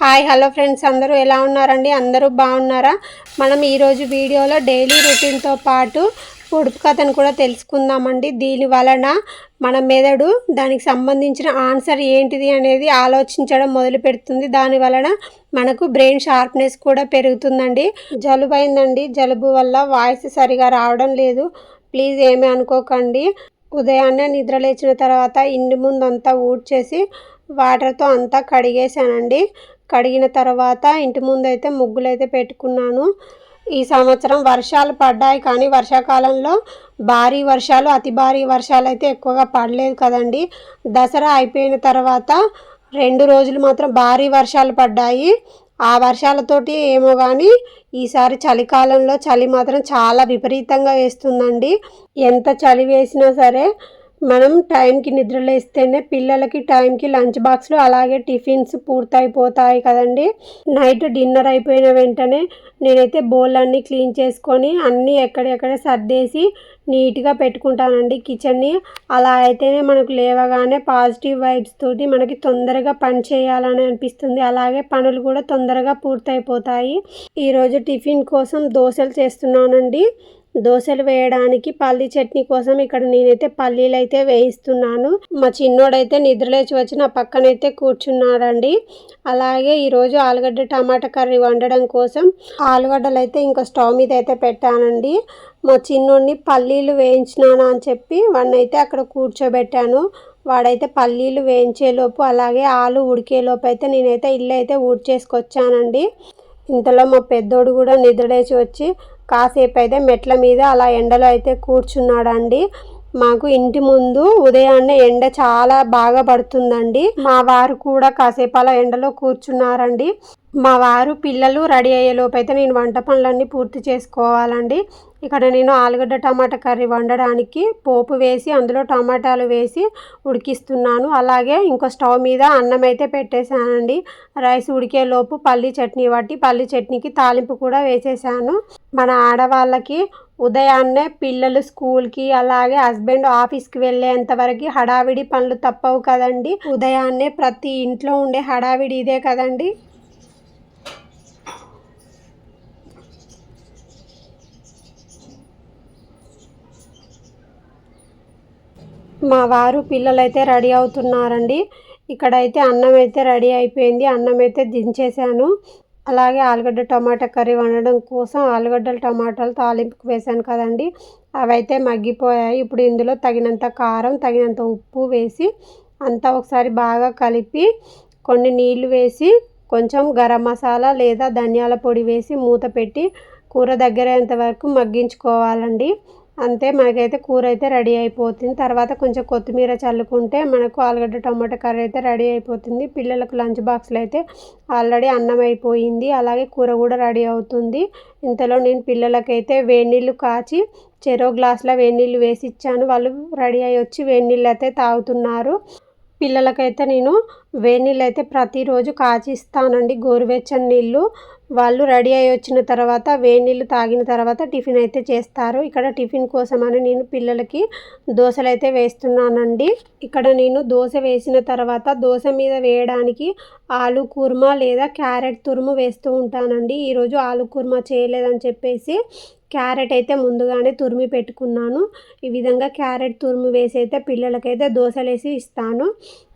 Hi hello friends అందరూ ఎలా ఉన్నారండి? అందరూ బాగున్నారా? మనం ఈరోజు వీడియోలో డైలీ రొటీన్తో పాటు పొడుపు కథను కూడా తెలుసుకుందామండి. దీని వలన మన మెదడు దానికి సంబంధించిన ఆన్సర్ ఏంటిది అనేది ఆలోచించడం మొదలు పెడుతుంది. దాని వలన మనకు బ్రెయిన్ షార్ప్నెస్ కూడా పెరుగుతుందండి. జలుబు అయిందండి జలుబు వల్ల వాయిస్ సరిగా రావడం లేదు. ప్లీజ్ ఏమీ అనుకోకండి. ఉదయాన్నే నిద్ర లేచిన తర్వాత ఇంటి ముందు అంతా ఊడ్చేసి వాటర్తో అంతా కడిగేసానండి కడిగిన తర్వాత ఇంటి ముందు అయితే ముగ్గులు అయితే పెట్టుకున్నాను. ఈ సంవత్సరం వర్షాలు పడ్డాయి కానీ వర్షాకాలంలో భారీ వర్షాలు అతి భారీ వర్షాలు అయితే ఎక్కువగా పడలేదు కదండి. దసరా అయిపోయిన తర్వాత రెండు రోజులు మాత్రం భారీ వర్షాలు పడ్డాయి. ఆ వర్షాలతోటి ఏమో కానీ ఈసారి చలికాలంలో చలి మాత్రం చాలా విపరీతంగా వేస్తుందండి. ఎంత చలి వేసినా సరే మనం టైంకి నిద్రలేస్తేనే పిల్లలకి టైంకి లంచ్ బాక్స్లు అలాగే టిఫిన్స్ పూర్తయిపోతాయి కదండి. నైట్ డిన్నర్ అయిపోయిన వెంటనే నేనైతే బౌల్ అన్నీ క్లీన్ చేసుకొని అన్నీ ఎక్కడెక్కడ సర్దేసి నీట్గా పెట్టుకుంటానండి కిచెన్ని. అలా అయితేనే మనకు లేవగానే పాజిటివ్ వైబ్స్ తోటి మనకి తొందరగా పని చేయాలని అనిపిస్తుంది. అలాగే పనులు కూడా తొందరగా పూర్తయిపోతాయి. ఈరోజు టిఫిన్ కోసం దోశలు చేస్తున్నానండి. దోశలు వేయడానికి పల్లి చట్నీ కోసం ఇక్కడ నేనైతే పల్లీలు అయితే వేయిస్తున్నాను. మా చిన్నోడైతే నిద్రలేచి వచ్చి నా పక్కనైతే కూర్చున్నాడండి. అలాగే ఈరోజు ఆలుగడ్డ టమాటా కర్రీ వండడం కోసం ఆలుగడ్డలు అయితే ఇంకా స్టవ్ మీద అయితే పెట్టానండి. మా చిన్నోడిని పల్లీలు వేయించినాను అని చెప్పి వాడినైతే అక్కడ కూర్చోబెట్టాను. వాడైతే పల్లీలు వేయించేలోపు అలాగే ఆలు ఉడికేలోపు అయితే నేనైతే ఇల్లు అయితే ఊడ్చేసుకొచ్చానండి. ఇంతలో మా పెద్దోడు కూడా నిద్రలేచి వచ్చి కాసేపు అయితే మెట్ల మీద అలా ఎండలో అయితే కూర్చున్నాడండి. మాకు ఇంటి ముందు ఉదయాన్నే ఎండ చాలా బాగా పడుతుందండి. మా వారు కూడా కాసేపు అలా ఎండలో కూర్చున్నారండి. మా వారు పిల్లలు రెడీ అయ్యేలోపు అయితే నేను వంట పనులన్నీ పూర్తి చేసుకోవాలండి. ఇక్కడ నేను ఆలుగడ్డ టమాటా కర్రీ వండడానికి పోపు వేసి అందులో టమాటాలు వేసి ఉడికిస్తున్నాను. అలాగే ఇంకో స్టవ్ మీద అన్నం అయితే పెట్టేశానండి. రైస్ ఉడికేలోపు పల్లి చట్నీ పట్టి పల్లి చట్నీకి తాలింపు కూడా వేసేసాను మన ఆడవాళ్ళకి ఉదయాన్నే పిల్లలు స్కూల్కి అలాగే హస్బెండ్ ఆఫీస్కి వెళ్ళేంత వరకు హడావిడి పనులు తప్పవు కదండి. ఉదయాన్నే ప్రతి ఇంట్లో ఉండే హడావిడి ఇదే కదండి. మా వారు పిల్లలైతే రెడీ అవుతున్నారండి. ఇక్కడైతే అన్నం అయితే రెడీ అయిపోయింది. అన్నం అయితే దించేసాను అలాగే ఆలుగడ్డ టమాటా కర్రీ వండడం కోసం ఆలుగడ్డలు టమాటాలు తాలింపుకు వేసాను కదండి. అవైతే మగ్గిపోయాయి. ఇప్పుడు ఇందులో తగినంత కారం తగినంత ఉప్పు వేసి అంతా ఒకసారి బాగా కలిపి కొన్ని నీళ్ళు వేసి కొంచెం గరం మసాలా లేదా ధనియాల పొడి వేసి మూత పెట్టి కూర దగ్గరేంత వరకు మగ్గించుకోవాలండి. అంతే మనకైతే కూర అయితే రెడీ అయిపోతుంది. తర్వాత కొంచెం కొత్తిమీర చల్లుకుంటే మనకు ఆలుగడ్డ టమాటా కర్రీ అయితే రెడీ అయిపోతుంది. పిల్లలకు లంచ్ బాక్స్లో అయితే ఆల్రెడీ అన్నం అయిపోయింది. అలాగే కూర కూడా రెడీ అవుతుంది. ఇంతలో నేను పిల్లలకైతే వేడినీళ్ళు కాచి చెరో గ్లాసులో వేడినీళ్ళు వేసి ఇచ్చాను. వాళ్ళు రెడీ అయ్యి వచ్చి వేడినీళ్ళు అయితే తాగుతున్నారు. పిల్లలకైతే నేను వేడి నీళ్ళు అయితే ప్రతిరోజు కాచిస్తానండి. గోరువెచ్చని నీళ్ళు. వాళ్ళు రెడీ అయ్యి వచ్చిన తర్వాత వేడి నీళ్ళు తాగిన తర్వాత టిఫిన్ అయితే చేస్తారు. ఇక్కడ టిఫిన్ కోసమని నేను పిల్లలకి దోశలు అయితే వేస్తున్నానండి. ఇక్కడ నేను దోశ వేసిన తర్వాత దోశ మీద వేయడానికి ఆలు కుర్మా లేదా క్యారెట్ తురుము వేస్తూ ఉంటానండి. ఈరోజు ఆలు కుర్మా చేయలేదని చెప్పేసి క్యారెట్ అయితే ముందుగానే తురిమి పెట్టుకున్నాను. ఈ విధంగా క్యారెట్ తురుము వేసి అయితే పిల్లలకైతే దోశలేసి ఇస్తాను.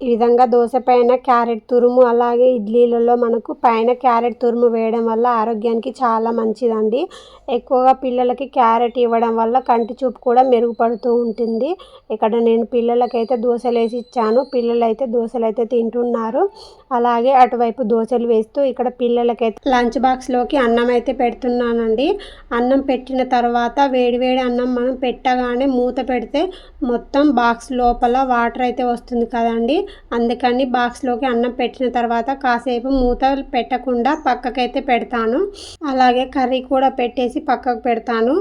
ఈ విధంగా దోశ పైన క్యారెట్ తురుము అలాగే ఇడ్లీలలో మనకు పైన క్యారెట్ తురుము వేయడం వల్ల ఆరోగ్యానికి చాలా మంచిదండి. ఎక్కువగా పిల్లలకి క్యారెట్ ఇవ్వడం వల్ల కంటి చూపు కూడా మెరుగుపడుతూ ఉంటుంది. ఇక్కడ నేను పిల్లలకైతే దోశలు వేసి ఇచ్చాను. పిల్లలు అయితే దోశలు అయితే తింటున్నారు. అలాగే అటువైపు దోశలు వేస్తూ ఇక్కడ పిల్లలకైతే లంచ్ బాక్స్లోకి అన్నం అయితే పెడుతున్నానండి. అన్నం పెట్టిన తర్వాత వేడివేడి అన్నం మనం పెట్టగానే మూత పెడితే మొత్తం బాక్స్ లోపల వాటర్ అయితే వస్తుంది కదండి. అందుకని బాక్స్లోకి అన్నం పెట్టిన తర్వాత కాసేపు మూత పెట్టకుండా పక్కకైతే పెడతాను. అలాగే కర్రీ కూడా పెట్టేసి పక్కకు పెడతాను.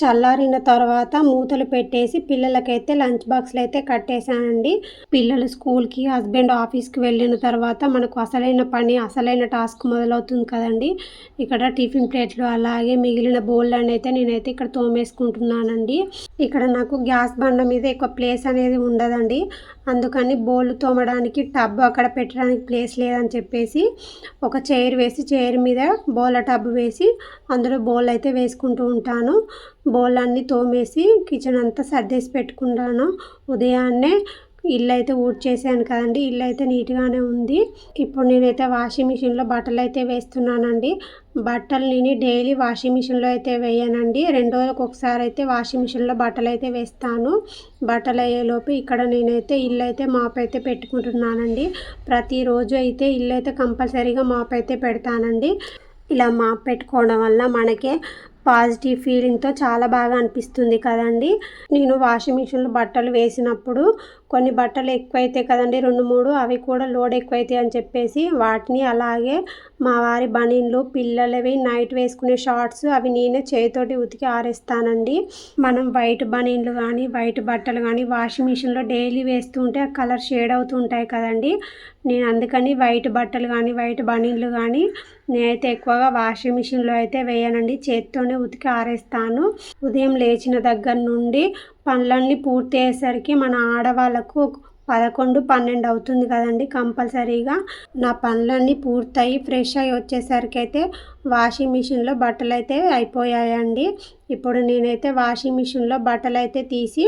చల్లారిన తర్వాత మూతలు పెట్టేసి పిల్లలకైతే లంచ్ బాక్స్లు అయితే కట్టేశానండి. పిల్లలు స్కూల్కి హస్బెండ్ ఆఫీస్కి వెళ్ళిన తర్వాత మనకు అసలైన పని అసలైన టాస్క్ మొదలవుతుంది కదండి. ఇక్కడ టిఫిన్ ప్లేట్లు అలాగే మిగిలిన బౌళ్ళు అయితే నేనైతే ఇక్కడ తోమేసుకుంటున్నానండి. ఇక్కడ నాకు గ్యాస్ బండ మీద ఎక్కువ ప్లేస్ అనేది ఉండదండి. అందుకని బౌళ్ళు తోమడానికి టబ్ అక్కడ పెట్టడానికి ప్లేస్ లేదని చెప్పేసి ఒక చైర్ వేసి చైర్ మీద బౌల టబ్ వేసి అందులో బౌల్ అయితే వేసుకుంటూ ఉంటాను. బోల్ తోమేసి కిచెన్ అంతా సర్దేసి పెట్టుకుంటాను. ఉదయాన్నే ఇల్లు అయితే ఊడ్చేసాను కదండి. ఇల్లు అయితే నీట్గానే ఉంది. ఇప్పుడు నేనైతే వాషింగ్ మిషన్లో బట్టలు అయితే వేస్తున్నానండి. బట్టలు నేను డైలీ వాషింగ్ మిషన్లో అయితే వేయనండి. రెండు రోజులకు ఒకసారి అయితే వాషింగ్ మిషన్లో బట్టలు అయితే వేస్తాను. బట్టలు అయ్యేలోపు ఇక్కడ నేనైతే ఇల్లు అయితే మాప్ అయితే పెట్టుకుంటున్నానండి. ప్రతిరోజు అయితే ఇల్లు అయితే కంపల్సరీగా మాప్ అయితే పెడతానండి. ఇలా మాప్ పెట్టుకోవడం వల్ల మనకే పాజిటివ్ ఫీలింగ్తో చాలా బాగా అనిపిస్తుంది కదండి. నేను వాషింగ్ మిషన్లో బట్టలు వేసినప్పుడు కొన్ని బట్టలు ఎక్కువైతే కదండి రెండు మూడు అవి కూడా లోడ్ ఎక్కువైతాయి అని చెప్పేసి వాటిని అలాగే మా వారి బనీన్లు పిల్లలవి నైట్ వేసుకునే షార్ట్స్ అవి నేనే చేతితోటి ఉతికి ఆరేస్తానండి. మనం వైట్ బనీన్లు కానీ వైట్ బట్టలు కానీ వాషింగ్ మిషన్లో డైలీ వేస్తూ ఉంటే ఆ కలర్ షేడ్ అవుతూ ఉంటాయి కదండి. నేను అందుకని వైట్ బట్టలు కానీ వైట్ బనీన్లు కానీ నేనైతే ఎక్కువగా వాషింగ్ మిషన్లో అయితే వేయనండి. చేతితోనే ఉతికి ఆరేస్తాను. ఉదయం లేచిన దగ్గర నుండి పనులన్నీ పూర్తి అయ్యేసరికి మన ఆడవాళ్ళకు పదకొండు పన్నెండు అవుతుంది కదండి కంపల్సరీగా. నా పనులన్నీ పూర్తయి ఫ్రెష్ అయ్యి వచ్చేసరికి అయితే వాషింగ్ మిషన్లో బట్టలు అయితే అయిపోయాయండి. ఇప్పుడు నేనైతే వాషింగ్ మిషన్లో బట్టలు అయితే తీసి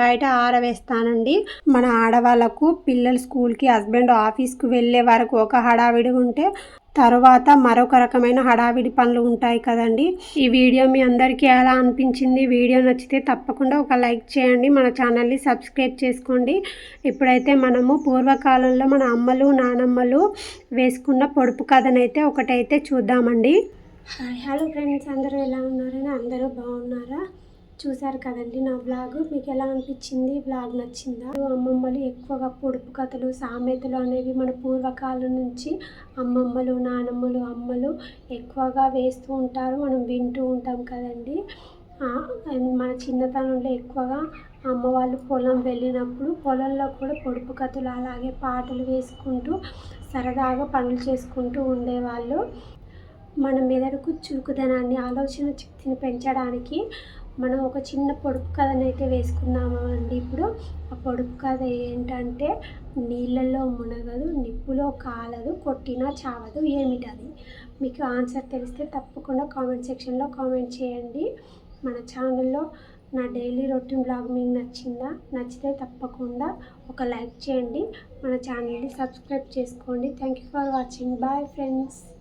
బయట ఆరవేస్తానండి. మన ఆడవాళ్ళకు పిల్లలు స్కూల్కి హస్బెండ్ ఆఫీస్కి వెళ్ళే వరకు ఒక హడావిడి ఉంటే తర్వాత మరొక రకమైన హడావిడి పనులు ఉంటాయి కదండి. ఈ వీడియో మీ అందరికీ ఎలా అనిపించింది? వీడియో నచ్చితే తప్పకుండా ఒక లైక్ చేయండి. మన ఛానల్ని సబ్స్క్రైబ్ చేసుకోండి. ఇప్పుడైతే మనము పూర్వకాలంలో మన అమ్మలు నానమ్మలు వేసుకున్న పొడుపు కథనైతే ఒకటైతే చూద్దామండి. హాయ్ హలో ఫ్రెండ్స్ అందరూ ఎలా ఉన్నారని అందరూ బాగున్నారా? చూశారు కదండి నా బ్లాగ్ మీకు ఎలా అనిపించింది? బ్లాగ్ నచ్చిందా? అమ్మమ్మలు ఎక్కువగా పొడుపు కథలు సామెతలు అనేవి మన పూర్వకాలం నుంచి అమ్మమ్మలు నానమ్మలు అమ్మలు ఎక్కువగా వేస్తూ ఉంటారు. మనం వింటూ ఉంటాం కదండి. మన చిన్నతనంలో ఎక్కువగా అమ్మ వాళ్ళు పొలం వెళ్ళినప్పుడు పొలంలో కూడా పొడుపు కథలు అలాగే పాటలు వేసుకుంటూ సరదాగా పనులు చేసుకుంటూ ఉండేవాళ్ళు. మన మెదడుకు చురుకుదనాన్ని ఆలోచన శక్తిని పెంచడానికి మనం ఒక చిన్న పొడుపు కథను అయితే అండి ఇప్పుడు? ఆ పొడుపు కథ ఏంటంటే నీళ్ళల్లో మునగదు నిప్పులో కాలదు కొట్టినా చావదు ఏమిటది? మీకు ఆన్సర్ తెలిస్తే తప్పకుండా కామెంట్ సెక్షన్లో కామెంట్ చేయండి. మన ఛానల్లో నా డైలీ రొటీన్ బ్లాగ్ మీకు నచ్చిందా? నచ్చితే తప్పకుండా ఒక లైక్ చేయండి. మన ఛానల్ని సబ్స్క్రైబ్ చేసుకోండి. Thank you for watching. Bye friends.